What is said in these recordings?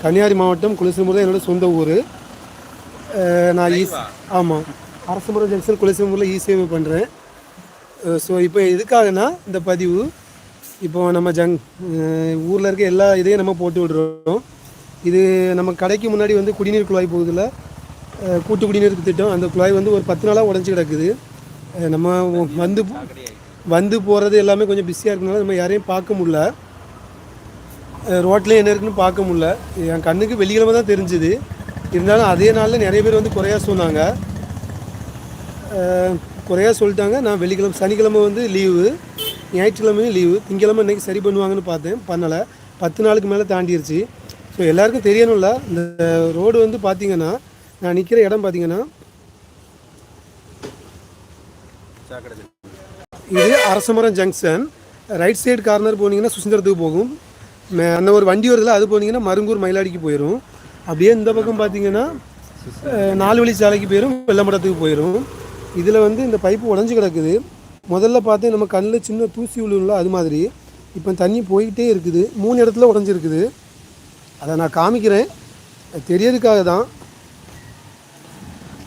கன்னியாகுமரி மாவட்டம் குலசிமுறை தான் என்னோட சொந்த ஊர். நான் ஈஸ் ஆமாம் அரசமுறை ஜங்ஷன் குலசிமுறையில் இ சேவை பண்ணுறேன் ஸோ இப்போ எதுக்காகனா இந்த பதிவு இப்போ நம்ம ஜங் ஊரில் இருக்க எல்லா இதையும் நம்ம போட்டு விடுறோம். இது நம்ம கடைக்கு முன்னாடி வந்து குடிநீர் குழாய் போகுதுல அஹ், கூட்டு குடிநீர் திட்டம். அந்த குழாய் வந்து ஒரு பத்து நாளாக உடஞ்சி கிடக்குது. நம்ம வந்து வந்து போகிறது எல்லாமே கொஞ்சம் பிஸியாக இருக்கனால நம்ம யாரையும் பார்க்க முடியல. ரோட்டில் என்ன இருக்குன்னு பார்க்க முடில என் கண்ணுக்கு வெள்ளிக்கிழமை தான் தெரிஞ்சுது. இருந்தாலும் அதே நாளில் நிறைய பேர் வந்து குறையா சொன்னாங்க. குறையாக சொல்லிட்டாங்க. நான் வெள்ளிக்கிழமை சனிக்கிழமை வந்து லீவு ஞாயிற்றுக்கிழமையும் லீவு திங்கக்கிழமை இன்னைக்கு சரி பண்ணுவாங்கன்னு பார்த்தேன். பண்ணலை. பத்து நாளுக்கு மேலே தாண்டிடுச்சு ஸோ எல்லாருக்கும் தெரியணும்ல. இந்த ரோடு வந்து பார்த்தீங்கன்னா நான் நிற்கிற இடம் பார்த்தீங்கன்னா இது Arasamaram junction. Right side corner போனீங்கன்னா சுசீந்திரத்துக்கு போகும். அந்த ஒரு வண்டி வருதுல அது போனீங்கன்னா மருங்கூர் மயிலாடிக்கு போயிடும் அப்படியே இந்த பக்கம் பார்த்தீங்கன்னா நாலு வழி சாலைக்கு போயிடும் வெள்ளம்படத்துக்கு போயிடும் இதில் வந்து இந்த பைப்பு உடஞ்சி கிடக்குது. முதல்ல பார்த்து நம்ம கண்ணில் சின்ன தூசி விழுல அது மாதிரி. இப்போ தண்ணி போய்கிட்டே இருக்குது. மூணு இடத்துல உடஞ்சிருக்குது. அதை நான் காமிக்கிறேன். அது தெரியறதுக்காக தான்.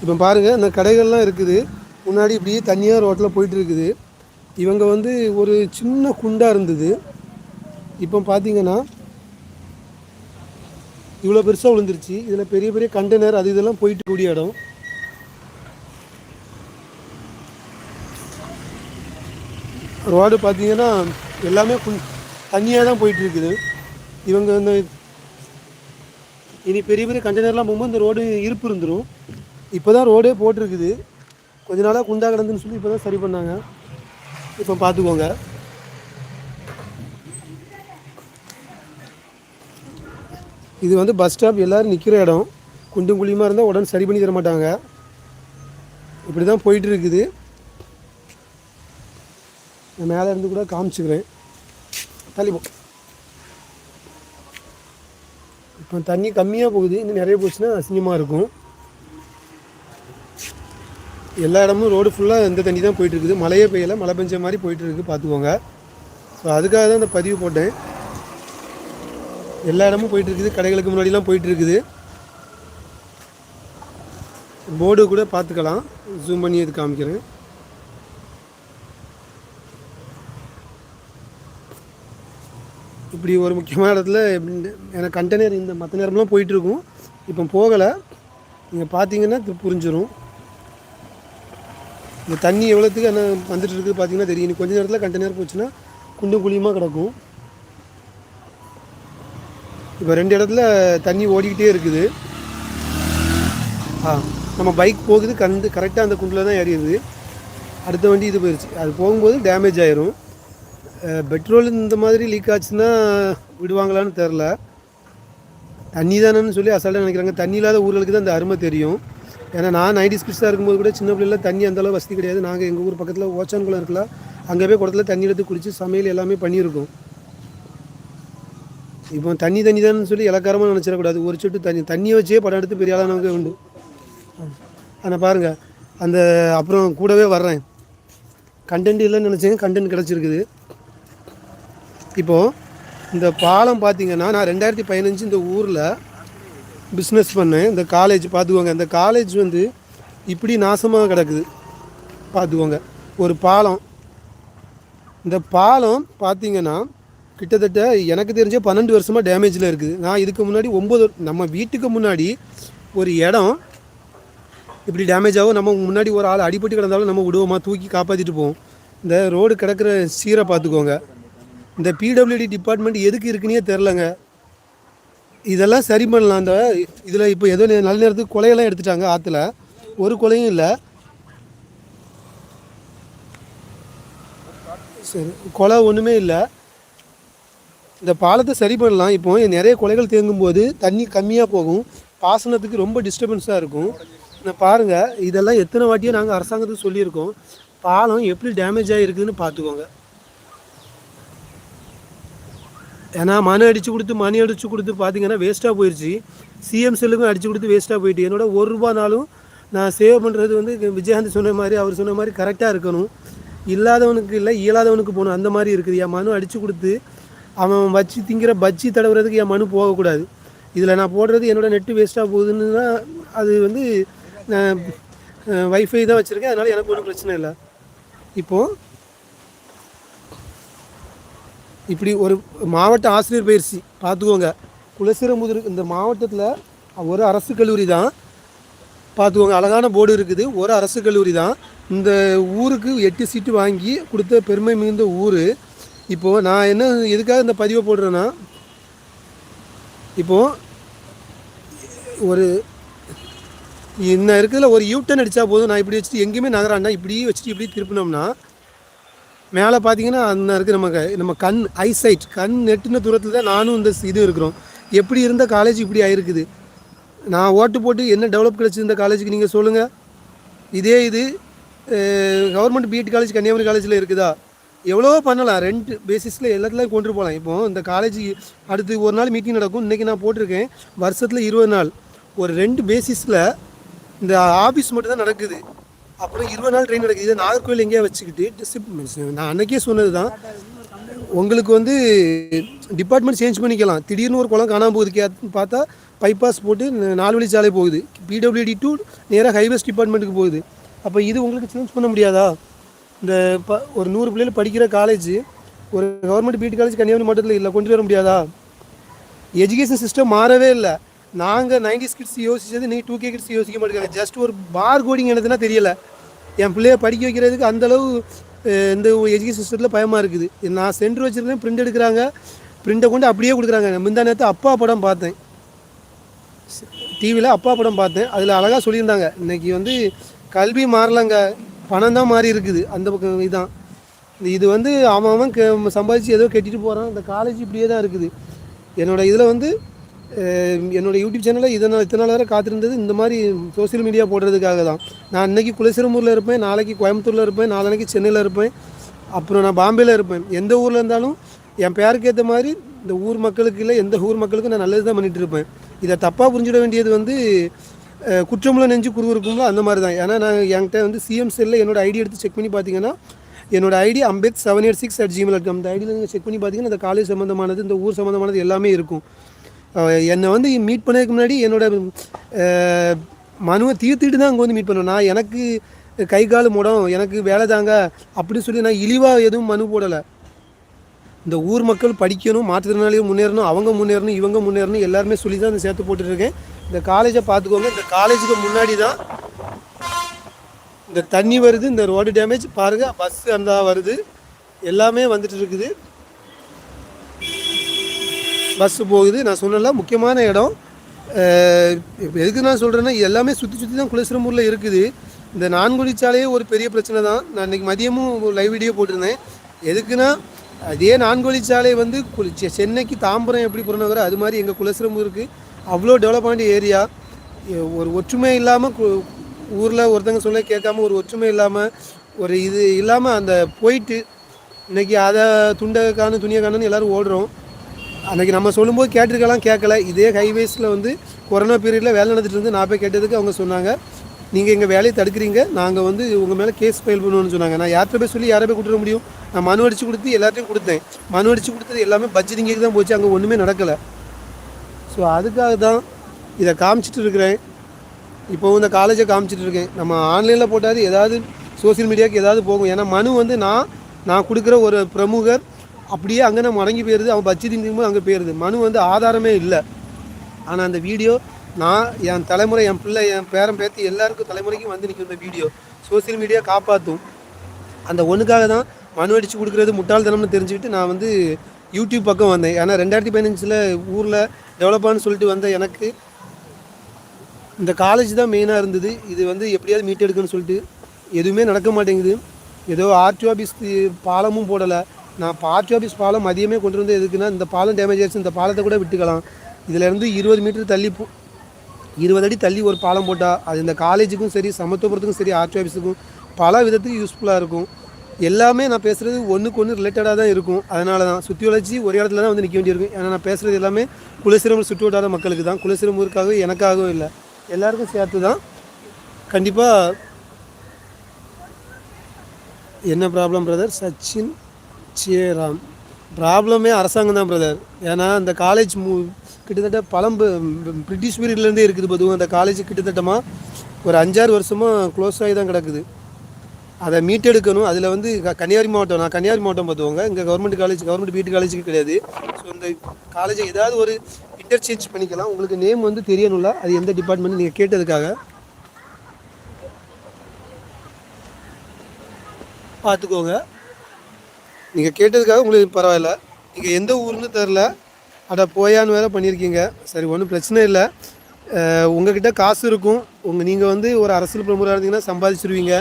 இப்போ பாருங்கள் இந்த கடைகள்லாம் இருக்குது. முன்னாடி இப்படியே தண்ணியாக ரோட்டில் போயிட்டு இருக்குது. இவங்க வந்து ஒரு சின்ன குண்டாக இருந்தது. இப்போ பார்த்தீங்கன்னா இவ்வளோ பெருசாக விழுந்துருச்சு. இதில் பெரிய பெரிய கண்டெய்னர் அது இதெல்லாம் போயிட்டு கூடிய இடம். ரோடு பார்த்தீங்கன்னா எல்லாமே தண்ணியாக தான் போயிட்டு இருக்குது இவங்க இந்த இனி பெரிய பெரிய கண்டெய்னர்லாம் போகும்போது இந்த ரோடு இருப்பு இருந்துடும் இப்போ தான் ரோடே போட்டிருக்குது. கொஞ்ச நாளாக குந்தா கிடந்துன்னு சொல்லி இப்போ தான் சரி பண்ணாங்க. இப்போ பார்த்துக்கோங்க இது வந்து பஸ் ஸ்டாப் எல்லோரும் நிற்கிற இடம். குண்டும் குழியுமா இருந்தால் உடனே சரி பண்ணி தர மாட்டாங்க. இப்படி தான் போயிட்டுருக்குது. நான் மேலே இருந்து கூட காமிச்சுக்கிறேன். தள்ளிப்போம் இப்போ தண்ணி கம்மியாக போகுது. இன்னும் நிறைய போச்சுன்னா அசிங்கமாக இருக்கும். எல்லா இடமும் ரோடு ஃபுல்லாக இந்த தண்ணி தான் போயிட்டு இருக்குது மழையே பெய்யலை. மழை பெஞ்ச மாதிரி போயிட்டுருக்கு. பார்த்துக்கோங்க. ஸோ அதுக்காக தான் இந்த பதிவு போட்டேன். எல்லா இடமும் போயிட்டு இருக்குது கடைகளுக்கு முன்னாடிலாம் போயிட்டு இருக்குது போர்டு கூட பார்த்துக்கலாம். ஜூம் பண்ணி இது காமிக்கிறேன். இப்படி ஒரு முக்கியமான இடத்துல எனக்கு கண்டெய்னர் இந்த மற்ற நேரம்லாம் போயிட்டுருக்கும். இப்போ போகலை. நீங்கள் பார்த்தீங்கன்னா புரிஞ்சிடும் இந்த தண்ணி எவ்வளோத்துக்கு என்ன வந்துட்டு இருக்குது பார்த்தீங்கன்னா தெரியும். கொஞ்சம் கொஞ்ச நேரத்தில் கண்டெய்னர் போச்சுன்னா குண்டும் குழியுமாக கிடக்கும். இப்போ ரெண்டு இடத்துல தண்ணி ஓடிக்கிட்டே இருக்குது. ஆ நம்ம பைக் போகுது கண்டு கரெக்டாக அந்த குண்டில் தான் ஏறிடுது அடுத்த வண்டி இது போயிடுச்சு அது போகும்போது டேமேஜ் ஆயிரும். பெட்ரோல் இந்த மாதிரி லீக் ஆச்சுன்னா விடுவாங்களான்னு தெரில. தண்ணி தானேன்னு சொல்லி அசால்ட்டாக நினைக்கிறாங்க. தண்ணி இல்லாத ஊர்களுக்கு தான் இந்த அருமை தெரியும். ஏன்னா நான் நைன்டி ஸ்கிட்ஸாக இருக்கும்போது கூட சின்ன பிள்ளைல தண்ணி அந்தளவு வசதி கிடையாது. நாங்கள் எங்கள் ஊர் பக்கத்தில் ஓச்சான்குளம் இருக்கலாம் அங்கே போய் குடத்தில் தண்ணி எடுத்து குடித்து சமையல் எல்லாமே பண்ணியிருக்கோம். இப்போ தண்ணி தண்ணி தான் சொல்லி இலக்காரமாக நினச்சிடக்கூடாது. ஒரு சொட்டு தண்ணி தண்ணியை வச்சே படம் எடுத்து பெரிய ஆளானவங்க உண்டு. ஆனால் பாருங்கள் அந்த அப்புறம் கூடவே வர்றேன். கண்டென்ட் இல்லைன்னு நினச்சேங்க கண்டென்ட் கிடச்சிருக்குது. இப்போது இந்த பாலம் பார்த்திங்கன்னா நான் ரெண்டாயிரத்தி பதினஞ்சு இந்த ஊரில் பிஸ்னஸ் பண்ணேன். இந்த காலேஜ் பார்த்துக்கோங்க இந்த காலேஜ் வந்து இப்படி நாசமாக கிடக்குது. பார்த்துக்கோங்க ஒரு பாலம். இந்த பாலம் பார்த்திங்கன்னா கிட்டத்தட்ட எனக்கு தெரிஞ்ச பன்னெண்டு வருஷமாக டேமேஜில் இருக்குது. நான் இதுக்கு முன்னாடி ஒம்பது நம்ம வீட்டுக்கு முன்னாடி ஒரு இடம் இப்படி டேமேஜ் ஆகும். நம்ம முன்னாடி ஒரு ஆள் அடிபட்டு கிடந்தாலும் நம்ம விடுவோமா தூக்கி காப்பாற்றிட்டு போவோம். இந்த ரோடு கிடக்கிற சீரை பார்த்துக்கோங்க. இந்த பிடபிள்யூடி டிபார்ட்மெண்ட் எதுக்கு இருக்குன்னே தெரிலங்க. இதெல்லாம் சரி பண்ணலாம். அந்த இதில் இப்போ ஏதோ நே- நல்ல நேரத்துக்கு கொலையெல்லாம் எடுத்துட்டாங்க ஆற்றுல ஒரு கொலையும் இல்லை. சரி கொலை ஒன்றுமே இல்லை. இந்த பாலத்தை சரி பண்ணலாம். இப்போ நிறைய கொலைகள் தேங்கும்போது தண்ணி கம்மியாக போகும். பாசனத்துக்கு ரொம்ப டிஸ்டர்பன்ஸாக இருக்கும். நான் பாருங்கள் இதெல்லாம் எத்தனை வாட்டியும் நாங்கள் அரசாங்கத்துக்கு சொல்லியிருக்கோம். பாலம் எப்படி டேமேஜ் ஆகிருக்குதுன்னு பார்த்துக்கோங்க. ஏன்னா மனு அடித்து கொடுத்து மணி அடித்து கொடுத்து பார்த்தீங்கன்னா வேஸ்ட்டாக போயிடுச்சு சிஎம் செல்லுக்கும் அடித்து கொடுத்து வேஸ்ட்டாக போயிட்டு. என்னோட ஒரு ரூபானாலும் நான் சேவ் பண்ணுறது வந்து விஜயகாந்த் சொன்ன மாதிரி அவர் சொன்ன மாதிரி கரெக்டாக இருக்கணும். இல்லாதவனுக்கு இல்லை இயலாதவனுக்கு போகணும். அந்த மாதிரி இருக்குது. என் மனு அடித்து கொடுத்து அவன் வச்சு திங்கிற பஜ்ஜி தடவுறதுக்கு என் மனு போகக்கூடாது. இதில் நான் போடுறது என்னோட நெட்டு வேஸ்ட்டாக போகுதுன்னு தான் அது வந்து நான் வைஃபை தான் வச்சுருக்கேன். அதனால் எனக்கு ஒன்றும் பிரச்சனை இல்லை. இப்போது இப்படி ஒரு மாவட்ட ஆசிரியர் பயிற்சி பார்த்துக்கோங்க. குலசிரமுதிர் இந்த மாவட்டத்தில் ஒரு அரசு கல்லூரி தான். பார்த்துக்கோங்க அழகான போர்டு இருக்குது. ஒரு அரசு கல்லூரி தான். இந்த ஊருக்கு எட்டு சீட்டு வாங்கி கொடுத்த பெருமை மிகுந்த ஊர். இப்போது நான் என்ன எதுக்காக இந்த பதிவை போடுறேன்னா இப்போது ஒரு இன்னும் இருக்கிறதுல ஒரு யூட்டன் அடித்தா போதும். நான் இப்படி வச்சுட்டு எங்கேயுமே நகராண்டா இப்படி வச்சுட்டு இப்படி திருப்பினோம்னா மேலே பார்த்தீங்கன்னா அந்த இருக்குது நம்ம க- நம்ம கண் ஐசைட் கண் நெட்டுன தூரத்தில் தான் நானும் இந்த இது இருக்கிறோம். எப்படி இருந்த காலேஜ் இப்படி ஆயிருக்குது. நான் ஓட்டு போட்டு என்ன டெவலப் கிடச்சிருந்த காலேஜுக்கு நீங்கள் சொல்லுங்கள் இதே இது கவர்மெண்ட் பிஎட் காலேஜ் கன்னியாகுமரி காலேஜில் இருக்குதா? எவ்வளோ பண்ணலாம். ரெண்ட் பேசிஸில் எல்லாத்துலையும் கொண்டு போகலாம் இப்போ இந்த காலேஜ் அடுத்து ஒரு நாள் மீட்டிங் நடக்கும். இன்றைக்கி நான் போட்டிருக்கேன். வருஷத்தில் இருபது நாள். ஒரு ரெண்டு பேசிஸில் இந்த ஆஃபீஸ் மட்டும் தான் நடக்குது. அப்புறம் இருபது நாள் ட்ரெயின் நடக்குது. இதை நாகர்கோவில் எங்கேயா வச்சுக்கிட்டு நான் அன்னைக்கே சொன்னது தான் உங்களுக்கு வந்து டிபார்ட்மெண்ட் சேஞ்ச் பண்ணிக்கலாம். திடீர்னு ஒரு குளம் காணாமல் போகுது கே பார்த்தா பைபாஸ் போட்டு நாலு வழி சாலை போகுது. பிடபிள்யூடி டூ நேராக ஹைவேஸ் டிபார்ட்மெண்ட்டுக்கு போகுது. அப்போ இது உங்களுக்கு சேஞ்ச் பண்ண முடியாதா? இந்த ப ஒரு நூறு பிள்ளைகள் படிக்கிற காலேஜ் ஒரு கவர்மெண்ட் பிடி காலேஜ் கன்னியாகுமரி மாவட்டத்தில் இல்லை கொண்டு வர முடியாதா? எஜுகேஷன் சிஸ்டம் மாறவே இல்லை. நாங்கள் நைன்டி கிட்ஸ் யோசிச்சது நீ டூ கே கிட்ஸ் யோசிக்க மாட்டேங்கிறாங்க ஜஸ்ட் ஒரு பார் கோடிங் என்னதுன்னா தெரியல. என் பிள்ளைய படிக்க வைக்கிறதுக்கு அந்தளவு இந்த எஜுகேஷன் சிஸ்டத்தில் பயமாக இருக்குது. நான் சென்டர் வச்சுருக்கேன் பிரிண்ட் எடுக்கிறாங்க. பிரிண்டை கொண்டு அப்படியே கொடுக்குறாங்க. முந்தா நேரத்தை அப்பா படம் பார்த்தேன். டிவியில் அப்பா படம் பார்த்தேன். அதில் அழகாக சொல்லியிருந்தாங்க. இன்னைக்கு வந்து கல்வி மாறலங்க. பணம் தான் மாறி இருக்குது. அந்த பக்கம் இதுதான் இது வந்து அவன் அவன் க- சம்பாதிச்சு ஏதோ கெட்டிட்டு போகிறான் இந்த காலேஜ் இப்படியே தான் இருக்குது. என்னோட இதில் வந்து என்னோடய என்னோட யூடியூப் சேனலில் இதனால் இத்தனை நாள் வரை காத்திருந்தது. இந்த மாதிரி சோஷியல் மீடியா போடுறதுக்காக தான். நான் இன்றைக்கி குலசிரம்பூரில் இருப்பேன். நாளைக்கு கோயம்புத்தூரில் இருப்பேன். நாளைக்கு சென்னையில் இருப்பேன். அப்புறம் நான் பாம்பேயில் இருப்பேன். எந்த ஊரில் இருந்தாலும் என் பேருக்கு ஏற்ற மாதிரி இந்த ஊர் மக்களுக்கு இல்லை எந்த ஊர் மக்களுக்கும் நான் நல்லது தான் பண்ணிகிட்டு இருப்பேன். இதை தப்பாக புரிஞ்சிட வேண்டியது வந்து குற்றமுள்ள நெஞ்சு குறுகுறுக்கும்ல அந்த மாதிரி தான். ஏன்னா நான் என்கிட்ட வந்து சிஎம் செல்லில் என்னோட ஐடி எடுத்து செக் பண்ணி பார்த்தீங்கன்னா என்னோட ID Ambed seven eight six at Gmail அந்த ஐடியில் நீங்கள் செக் பண்ணி பார்த்தீங்கன்னா இந்த காலேஜ் சம்மந்தமானது இந்த ஊர் சம்மந்தமானது எல்லாமே இருக்கும். என்னை வந்து மீட் பண்ணதுக்கு முன்னாடி என்னோட மனுவை தீர்த்துட்டு தான் அங்கே வந்து மீட் பண்ணுவேன் நான் எனக்கு கை கால் முடம் எனக்கு வேலை தாங்க அப்படின்னு சொல்லி நான் இழிவாக எதுவும் மனு போடலை. இந்த ஊர் மக்கள் படிக்கணும் மாற்றுத்திறனாளியும் முன்னேறணும் அவங்க முன்னேறணும் இவங்க முன்னேறணும் எல்லாருமே சொல்லி தான் அந்த சேர்த்து போட்டுட்ருக்கேன் இந்த காலேஜை பார்த்துக்கோங்க. இந்த காலேஜுக்கு முன்னாடி தான் இந்த தண்ணி வருது இந்த ரோடு டேமேஜ் பாருங்கள் பஸ் அந்த வருது. எல்லாமே வந்துட்டு இருக்குது. பஸ்ஸு போகுது. நான் சொன்னல முக்கியமான இடம். எதுக்கு நான் சொல்கிறேன்னா எல்லாமே சுற்றி சுற்றி தான் குலசிரம்பூரில் இருக்குது. இந்த நான்குடிச்சாலையே ஒரு பெரிய பிரச்சனை தான். நான் இன்றைக்கி மதியமும் லைவ் வீடியோ போட்டிருந்தேன். எதுக்குன்னா அதே நான்குவழிச்சாலை வந்து செ- சென்னைக்கு தாம்பரம் எப்படி புறநகரம் அது மாதிரி எங்கள் குலசிரம்பூருக்கு அவ்வளோ டெவலப்மெண்ட் ஏரியா ஒரு ஒற்றுமை இல்லாமல் ஊரில் ஒருத்தங்க சொல்ல கேட்காம ஒரு ஒற்றுமை இல்லாமல் ஒரு இது இல்லாமல் அந்த போயிட்டு இன்றைக்கி அதை துண்டை காணும் துணியை காணுன்னு எல்லோரும் ஓடுறோம். அன்றைக்கி நம்ம சொல்லும்போது கேட்டிருக்கலாம் கேட்கல. இதே ஹைவேஸில் வந்து கொரோனா பீரியடில் வேலை நடந்துட்டு இருந்து நான் போய் கேட்டதுக்கு அவங்க சொன்னாங்க. நீங்கள் எங்கள் வேலையை தடுக்கிறீங்க. நாங்கள் வந்து உங்கள் மேலே கேஸ் ஃபைல் பண்ணுவோம்னு சொன்னாங்க. நான் யார்கிட்ட போய் சொல்லி யாரை போய் கொடுத்துட முடியும்? நான் மனு அடித்து கொடுத்து எல்லாத்தையும் கொடுத்தேன். மனு அடித்து கொடுத்தது எல்லாமே பட்ஜெட்டிங்கு தான் போச்சு. அங்கே ஒன்றுமே நடக்கலை. ஸோ அதுக்காக தான் இதை காமிச்சிட்டு இருக்கிறேன் இப்போ இந்த காலேஜை காமிச்சிட்டு இருக்கேன் நம்ம ஆன்லைனில் போட்டாது ஏதாவது சோஷியல் மீடியாவுக்கு ஏதாவது போகும். ஏன்னா மனு வந்து நான் நான் கொடுக்குற ஒரு பிரமுகர் அப்படியே அங்கே நம்ம மடங்கி போயிடுது அவன் பட்ஜெட்டிங் போது அங்கே போயிடுது மனு வந்து ஆதாரமே இல்லை. ஆனால் அந்த வீடியோ நான் என் தலைமுறை என் பிள்ளை என் பேரன் பேத்தி எல்லாருக்கும் தலைமுறைக்கும் வந்து நிற்கும் இந்த வீடியோ சோஷியல் மீடியா காப்பாற்றும் அந்த ஒன்றுக்காக தான் மனு அடித்து கொடுக்குறது முட்டாள்தனம்னு தெரிஞ்சுக்கிட்டு நான் வந்து யூடியூப் பக்கம் வந்தேன். ஏன்னா ரெண்டாயிரத்தி பதினஞ்சில் ஊரில் டெவலப்பான்னு சொல்லிட்டு வந்த எனக்கு இந்த காலேஜ் தான் மெயினாக இருந்தது. இது வந்து எப்படியாவது மீட் எடுக்கணும்னு சொல்லிட்டு எதுவுமே நடக்க மாட்டேங்குது. ஏதோ ஆர்டி ஆஃபீஸ் பாலமும் போடலை. நான் ஆர்டி ஆஃபீஸ் பாலம் மதியமே கொண்டு வந்து எதுக்குன்னா இந்த பாலம் டேமேஜ் ஆயிடுச்சு இந்த பாலத்தை கூட விட்டுக்கலாம். இதுலேருந்து இருபது மீட்டர் தள்ளி போ இருபது அடி தள்ளி ஒரு பாலம் போட்டால் அது இந்த காலேஜுக்கும் சரி சமத்துவபுரத்துக்கும் சரி ஆர்டி ஆஃபீஸுக்கும் பல விதத்துக்கு யூஸ்ஃபுல்லாக இருக்கும். எல்லாமே நான் பேசுகிறது ஒன்றுக்கு ஒன்று ரிலேட்டடாக தான் இருக்கும். அதனால தான் சுற்றி வளர்ச்சி ஒரே இடத்துல தான் வந்து நிற்க வேண்டியிருக்கும் ஏன்னா நான் பேசுகிறது எல்லாமே குலசிரம்பு சுற்று வட்டார மக்களுக்கு தான். குலசிரம்பூருக்காக எனக்காகவும் இல்லை. எல்லாருக்கும் சேர்த்து தான் கண்டிப்பாக என்ன ப்ராப்ளம் பிரதர் சச்சின் ஜெயராம். ப்ராப்ளமே அரசாங்கம் தான் பிரதர் ஏன்னா அந்த காலேஜ் மூ கிட்டத்தட்ட பழம்பு பிரிட்டிஷ் பீரியட்லேருந்தே இருக்குது பொதுவாக அந்த காலேஜ் கிட்டத்தட்டமாக ஒரு அஞ்சாறு வருஷமாக க்ளோஸ் ஆகி தான் கிடக்குது. அதை மீட்டெடுக்கணும். அதில் வந்து கன்னியாகுமரி மாவட்டம் நான் கன்னியாகுமரி மாவட்டம் பார்த்துவோங்க இங்கே கவர்மெண்ட் காலேஜ் கவர்மெண்ட் பிடி காலேஜுக்கு கிடையாது. ஸோ இந்த காலேஜை ஏதாவது ஒரு இன்டர்சேஞ்ச் பண்ணிக்கலாம். உங்களுக்கு நேம் வந்து தெரியணும்ல? அது எந்த டிபார்ட்மெண்ட் நீங்கள் கேட்டதுக்காக. பார்த்துக்கோங்க. நீங்கள் கேட்டதுக்காக உங்களுக்கு பரவாயில்ல. நீங்கள் எந்த ஊர்னு தெரில அட போயான்னு வேற பண்ணியிருக்கீங்க. சரி ஒன்றும் பிரச்சனை இல்லை. உங்ககிட்ட காசு இருக்கும். உங்கள் நீங்கள் வந்து ஒரு அரசியல் பிரமுகராக இருந்தீங்கன்னா சம்பாதிச்சிருவீங்க.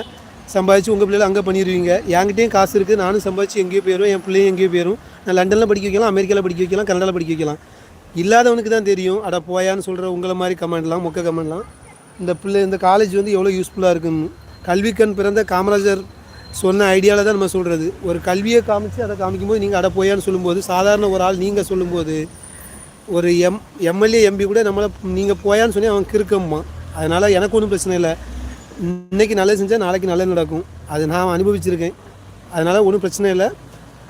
சம்பாதிச்சு உங்கள் பிள்ளைகள் அங்கே பண்ணிடுவீங்க. என்கிட்டயும் காசு இருக்குது நானும் சம்பாதிச்சு எங்கேயோ போயிடும் என் பிள்ளையும் எங்கேயோ போயிடும் நான் லண்டனில் படிக்க வைக்கலாம் அமெரிக்காவில் படிக்க வைக்கலாம் கனடாவில் படிக்க வைக்கலாம். இல்லாதவனுக்கு தான் தெரியும். அட போயான்னு சொல்கிற உங்களை மாதிரி கமெண்ட்லாம் மொக்க கமெண்ட்லாம் இந்த பிள்ளை இந்த காலேஜ் வந்து எவ்வளோ யூஸ்ஃபுல்லாக இருக்குன்னு. கல்விக்கண் பிறந்த காமராஜர் சொன்ன ஐடியாவில் தான் நம்ம சொல்கிறது ஒரு கல்வியை காமிச்சு அதை காமிக்கும்போது நீங்கள் அட போயான்னு சொல்லும்போது சாதாரண ஒரு ஆள் நீங்கள் சொல்லும்போது ஒரு எம் எம்எல்ஏ எம்பி கூட நம்மளை நீங்கள் போயான்னு சொல்லி அவன் கிறுக்கம்மா. அதனால் எனக்கு ஒன்றும் பிரச்சனை இல்லை. இன்னைக்கு நல்லது செஞ்சால் நாளைக்கு நல்லது நடக்கும். அது நான் அனுபவிச்சிருக்கேன். அதனால் ஒன்றும் பிரச்சனை இல்லை.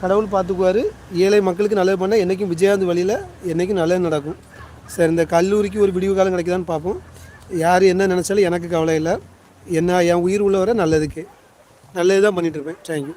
கடவுள் பார்த்துக்குவார் ஏழை மக்களுக்கு நல்லது பண்ணால் என்றைக்கும் விஜயகாந்த் வழியில் என்றைக்கும் நல்லது நடக்கும். சரி இந்த கல்லூரிக்கு ஒரு விடிவு காலம் கிடைக்குதான்னு பார்ப்போம் யார் என்ன நினச்சாலும் எனக்கு கவலை இல்லை. என்ன என் உயிர் உள்ளவரை நல்லதுக்கு. நல்லது தான் பண்ணிகிட்ருப்பேன் தேங்க்யூ